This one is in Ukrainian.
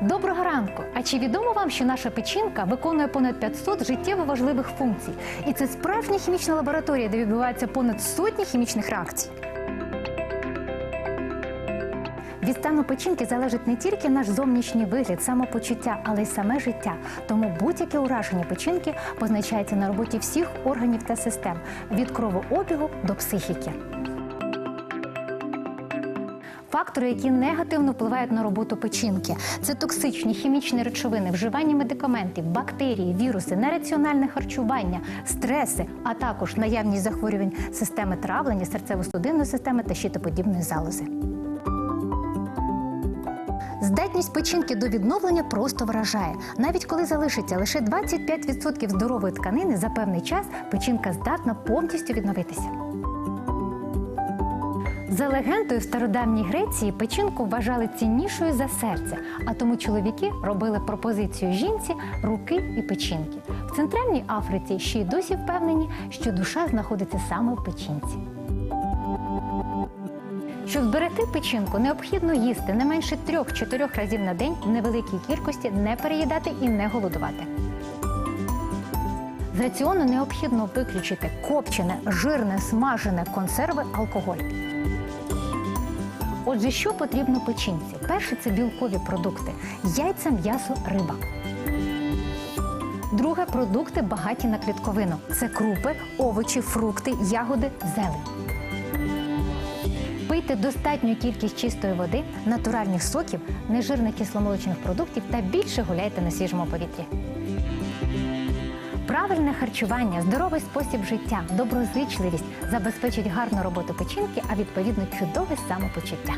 Доброго ранку! А чи відомо вам, що наша печінка виконує понад 500 життєво важливих функцій? І це справжня хімічна лабораторія, де відбуваються понад сотні хімічних реакцій. Від стану печінки залежить не тільки наш зовнішній вигляд, самопочуття, але й саме життя. Тому будь-яке ураження печінки позначається на роботі всіх органів та систем від кровообігу до психіки. Фактори, які негативно впливають на роботу печінки, це токсичні хімічні речовини, вживання медикаментів, бактерії, віруси, нераціональне харчування, стреси, а також наявність захворювань системи травлення, серцево-судинної системи та щитоподібної залози. Здатність печінки до відновлення просто вражає. Навіть коли залишиться лише 25% здорової тканини за певний час, печінка здатна повністю відновитися. За легендою в стародавній Греції печінку вважали ціннішою за серце, а тому чоловіки робили пропозицію жінці руки і печінки. В центральній Африці ще й досі впевнені, що душа знаходиться саме в печінці. Щоб зберегти печінку, необхідно їсти не менше 3-4 разів на день в невеликій кількості, не переїдати і не голодувати. Раціону необхідно виключити копчене, жирне, смажене, консерви, алкоголь. Отже, що потрібно печінці? Перше це білкові продукти: яйця, м'ясо, риба. Друге продукти багаті на клітковину. Це крупи, овочі, фрукти, ягоди, зелень. Пийте достатню кількість чистої води, натуральних соків, нежирних кисломолочних продуктів та більше гуляйте на свіжому повітрі. Правильне харчування, здоровий спосіб життя, доброзичливість забезпечить гарну роботу печінки, а відповідно чудове самопочуття.